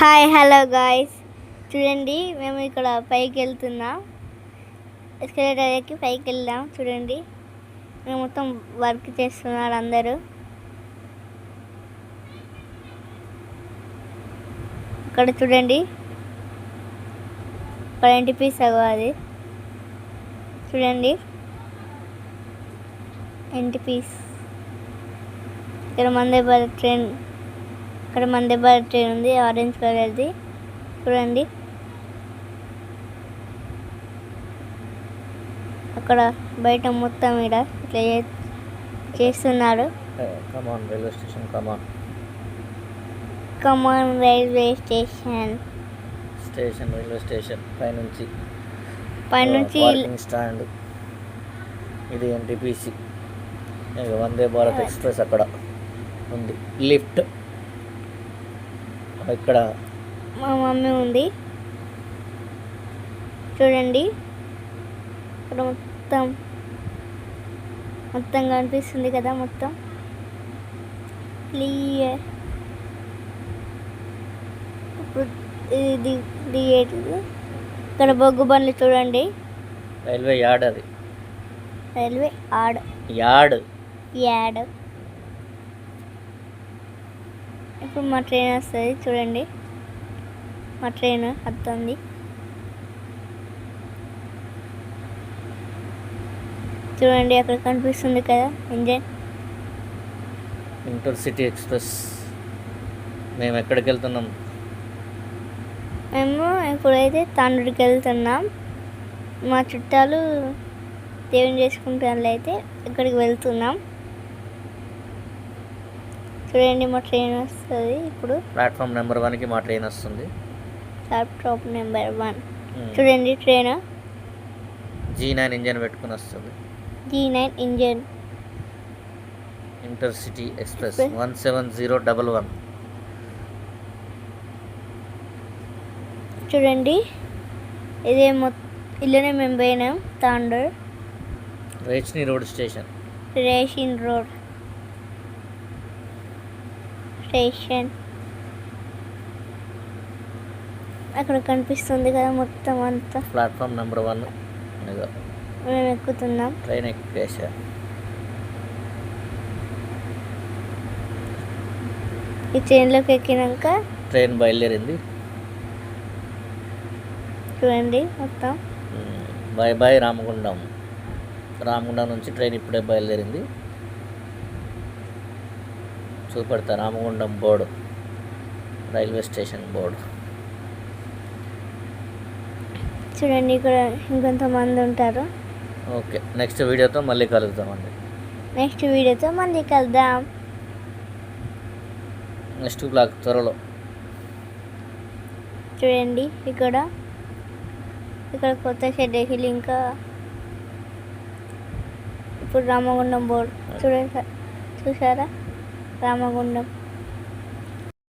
Hi hello guys. చూడండి మేము ఇక్కడ పైకి వెళ్తున్నాం. ఎస్కలేటర్ ఎక్కి పైకి వెళ్దాం చూడండి. మేము మొత్తం వర్క్ చేస్తున్నారు అందరూ. ఇక్కడ చూడండి. ఇక్కడ ఇంటి పీస్ అది? చూడండి. ఇంటి పీస్ ఇక్కడ మందే ట్రైన్ ఇక్కడ మందే భారత్ ట్రైన్ ఉంది ఆరెంజ్ కలర్ది చూడండి. అక్కడ బయట మొత్తం ఇక్కడ ఇట్లా చేస్తున్నారు. కమాన్ రైల్వే స్టేషన్ కమాన్ కమాన్ railway station station railway station పైనుంచి. పైనుంచి స్టాండ్ ఇది ఎన్టీపీసీ వందే భారత్ ఎక్స్ప్రెస్ అక్కడ ఉంది. లిఫ్ట్ ఇక్కడ మా మమ్మీ ఉంది. చూడండి. ఇక్కడ మొత్తం మొత్తం కనిపిస్తుంది కదా మొత్తం. క్లియర్ ఇప్పుడు ఇది ఇక్కడ బొగ్గు బండ్లు చూడండి. రైల్వే యార్డ్ అది. రైల్వే ఆడ్ యార్డ్ యాడ్. ఇప్పుడు మా ట్రైన్ వస్తుంది చూడండి. మా ట్రైన్ వస్తుంది చూడండి అక్కడ కనిపిస్తుంది కదా ఇంజన్. Intercity express. మేము ఎక్కడికి వెళ్తున్నాం? మేము ఇప్పుడైతే తండ్రికి వెళ్తున్నాం. మా చుట్టాలు దేవుని చేసుకుంటాను అయితే ఇక్కడికి వెళ్తున్నాం. చూడండి మా ట్రైన్ వస్తుంది? ఇప్పుడు ప్లాట్ఫామ్ నెంబర్ వన్కి మా ట్రైన్ వస్తుంది. ల్యాప్టాప్ నెంబర్ వన్ చూడండి ట్రైన్ జీ నైన్ ఇంజన్ పెట్టుకుని వస్తుంది. G nine engine intercity express. One seven zero double one చూడండి. ఇదే ఇల్లునే మేము పోయినాం. తాండూర్ రేచ్ని రోడ్ స్టేషన్ రేషన్ రోడ్ స్టేషన్ అక్కడ కనిపిస్తుంది కదా మొత్తం అంతా. ప్లాట్ఫామ్ నెంబర్ వన్ మేము ఎక్కుతున్నాం. ట్రైన్ ఎక్కేసా. ఈ ట్రైన్లోకి ఎక్కినాక ట్రైన్ బయలుదేరింది. చూడండి మొత్తం. Bye bye Ramagundam. రామగుండం నుంచి ట్రైన్ ఇప్పుడే బయలుదేరింది. చూపెడతా Ramagundam board railway station board. చూడండి ఇక్కడ ఇంకొంతమంది ఉంటారు. ఓకే నెక్స్ట్ వీడియోతో మళ్ళీ కలుగుతామండి నెక్స్ట్ వీడియోతో మళ్ళీ కలుద్దాం. నెక్స్ట్ బ్లాగ్ త్వరలో. చూడండి ఇక్కడ ఇక్కడ కొత్త షెడ్ వేసి ఇంకా. ఇప్పుడు రామగుండం బోర్డు. చూడండి చూసారా? రామగుండం